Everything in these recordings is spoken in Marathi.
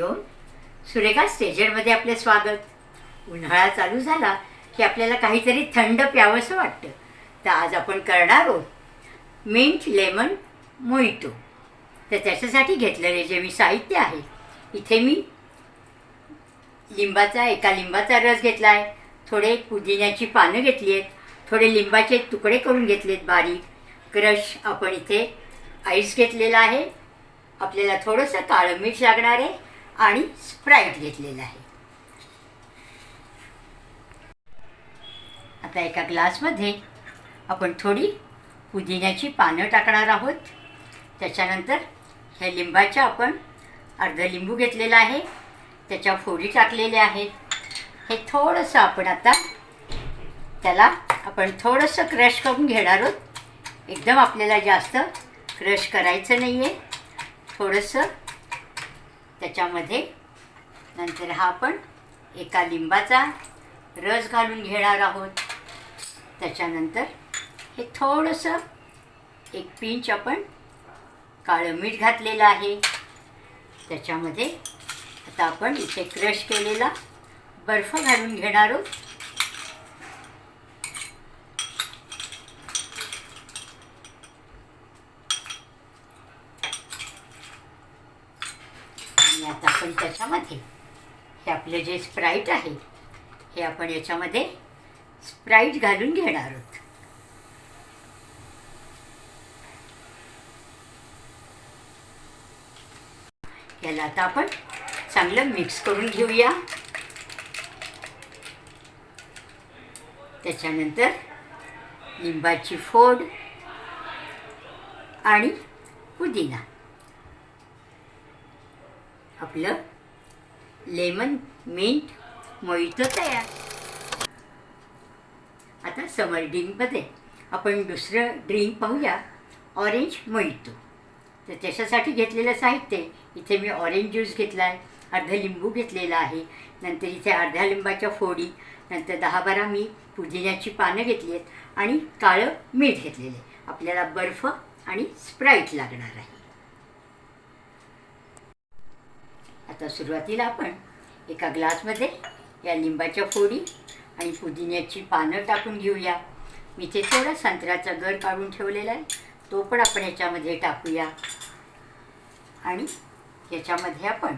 हरिओम सुरेखा स्टेजरमध्ये आपले स्वागत. उन्हाळा चालू झाला की आपल्याला काहीतरी थंड प्यावंसं वाटतं. तर आज आपण करणार आहोत मिंट लेमन मोहितो. तर त्याच्यासाठी घेतलेले जे मी साहित्य आहे इथे मी लिंबाचा एका लिंबाचा रस घेतला आहे थोडे पुदिन्याची पानं घेतली आहेत थोडे लिंबाचे तुकडे करून घेतलेत बारीक. क्रश आपण इथे आईस घेतलेला आहे. आपल्याला थोडंसं काळं मीठ लागणार आहे. आणि स्प्राईट घेतलेलं आहे. आता एका ग्लासमध्ये आपण थोडी पुदिन्याची पानं टाकणार आहोत. त्याच्यानंतर ह्या लिंबाच्या आपण अर्ध लिंबू घेतलेला आहे. त्याच्या फोडी टाकलेल्या आहेत. हे थोडंसं आपण आता त्याला आपण थोडंसं क्रश करून घेणार आहोत. एकदम आपल्याला जास्त क्रश करायचं नाही आहे थोडंसं त्याच्यामध्ये नंतर हा आपण एका लिंबाचा रस घालून घेणार आहोत. त्याच्यानंतर हे थोडंसं एक पिंच आपण काळं मीठ घातलेलं आहे. त्याच्यामध्ये आता आपण इथे क्रश केलेला बर्फ घालून घेणार आहोत. आणि आता आपण त्याच्यामध्ये हे आपलं जे स्प्राईट आहे हे आपण याच्यामध्ये स्प्राईट घालून घेणार आहोत. याला आता आपण चांगलं मिक्स करून घेऊया. त्याच्यानंतर लिंबाची फोड आणि पुदिना. आपलं लेमन मिंट मोहितो तयार. आता समर ड्रिंकमध्ये आपण दुसरं ड्रिंक पाहूया ऑरेंज मोहितो तर त्याच्यासाठी घेतलेलं साहित्य इथे मी ऑरेंज ज्यूस घेतला आहे अर्धा लिंबू घेतलेला आहे नंतर इथे अर्ध्या लिंबाच्या फोडी नंतर दहा बारा मी पुदिन्याची पानं घेतली आहेत आणि काळं मीठ घेतलेलं आहे. आपल्याला बर्फ आणि स्प्राईट लागणार आहे. आता सुरुवातीला आपण एका ग्लासमध्ये या लिंबाच्या फोडी आणि पुदिन्याची पानं टाकून घेऊया. मी ते थोडा संत्र्याचा गर काढून ठेवलेला आहे. तो पण आपण याच्यामध्ये टाकूया. आणि याच्यामध्ये आपण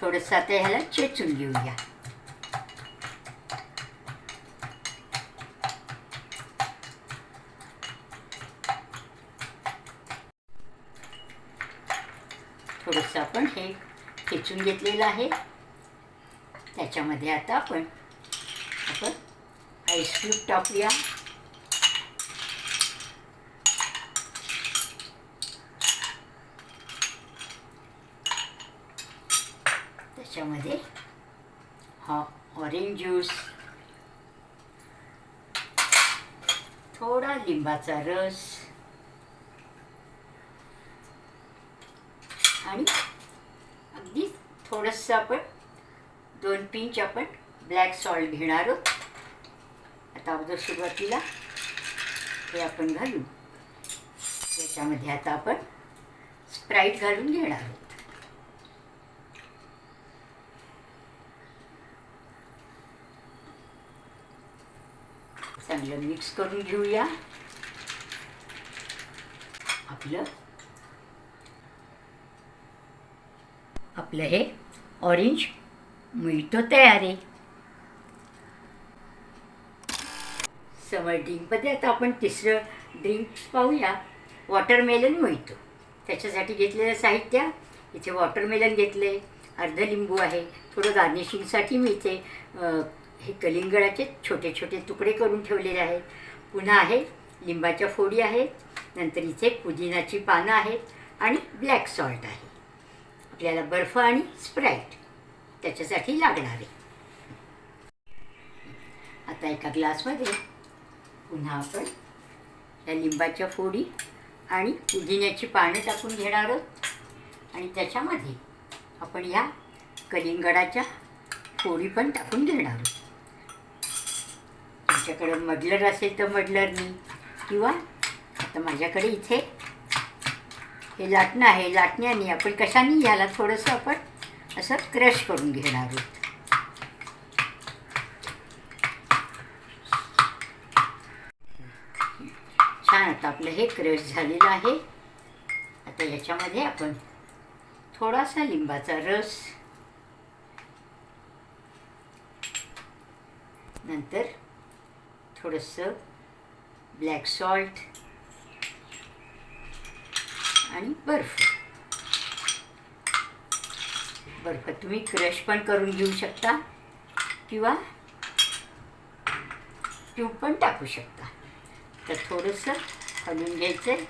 थोडंसं आता ह्याला चेचून घेऊया. थोडंसं आपण हे खेचून घेतलेलं आहे. त्याच्यामध्ये आता आपण आपण आईस क्यूब टाकूया. त्याच्यामध्ये हा ऑरेंज ज्यूस थोडा लिंबाचा रस आणि अगदी थोडंसं आपण दोन पिंच आपण ब्लॅक सॉल्ट घेणार आहोत. आता अगोदर सुरुवातीला हे आपण घालू त्याच्यामध्ये आता आपण स्प्राईट घालून घेणार आहोत. चांगलं मिक्स करून घेऊया. आपलं आपलं हे ऑरेंज मिळतो तयार आहे समर ड्रिंकमध्ये आता आपण तिसरं ड्रिंक्स पाहूया. वॉटरमेलन मिळतो त्याच्यासाठी घेतलेलं साहित्य इथे वॉटरमेलन घेतले अर्ध लिंबू आहे. थोडं गार्निशिंगसाठी मी इथे हे कलिंगडाचे छोटे छोटे तुकडे करून ठेवलेले आहेत. पुन्हा आहे लिंबाच्या फोडी आहेत. नंतर इथे पुदिनाची पानं आहेत. आणि ब्लॅक सॉल्ट आहे. आपल्याला बर्फ आणि स्प्राईट त्याच्यासाठी लागणार आहे. आता एका ग्लासमध्ये पुन्हा आपण या लिंबाच्या फोडी आणि पुदिन्याची पानं टाकून घेणार आहोत. आणि त्याच्यामध्ये आपण या कलिंगडाच्या फोडी पण टाकून घेणार आहोत. तुमच्याकडे मडलर असेल तर मडलरनी किंवा आता माझ्याकडे इथे हे लाटणं आहे लाटण्याने आपण कशाने ह्याला थोडंसं आपण असं क्रश करून घेणार आहोत. छान आता आपलं हे क्रश झालेलं आहे. आता याच्यामध्ये आपण थोडासा लिंबाचा रस नंतर थोडंसं ब्लॅक सॉल्ट आणि बर्फ. बर्फ तुम्ही क्रश पण करून घेऊ शकता किंवा ट्यूब पण टाकू शकता. तर थोडंसं हलवून घ्यायचं आहे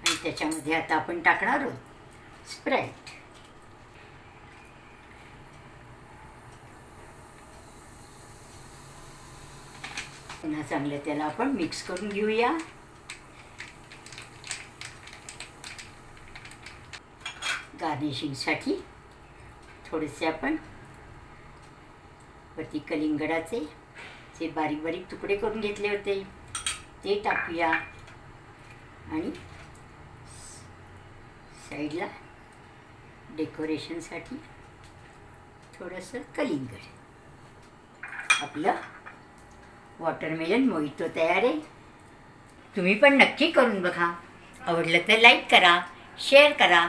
आणि त्याच्यामध्ये आता आपण टाकणार आहोत स्प्राईट. पुन्हा चांगलं त्याला आपण मिक्स करून घेऊया. गार्निशिंगसाठी. थोडेसे आपण वरती कलिंगडाचे जे बारीक बारीक तुकडे करून घेतले होते ते टाकूया. आणि साईडला डेकोरेशनसाठी थोडंसं कलिंगड. आपलं वॉटरमेलन मोहितो तयार आहे. तुम्ही पण नक्की करून बघा. आवडलं तर लाईक करा शेअर करा.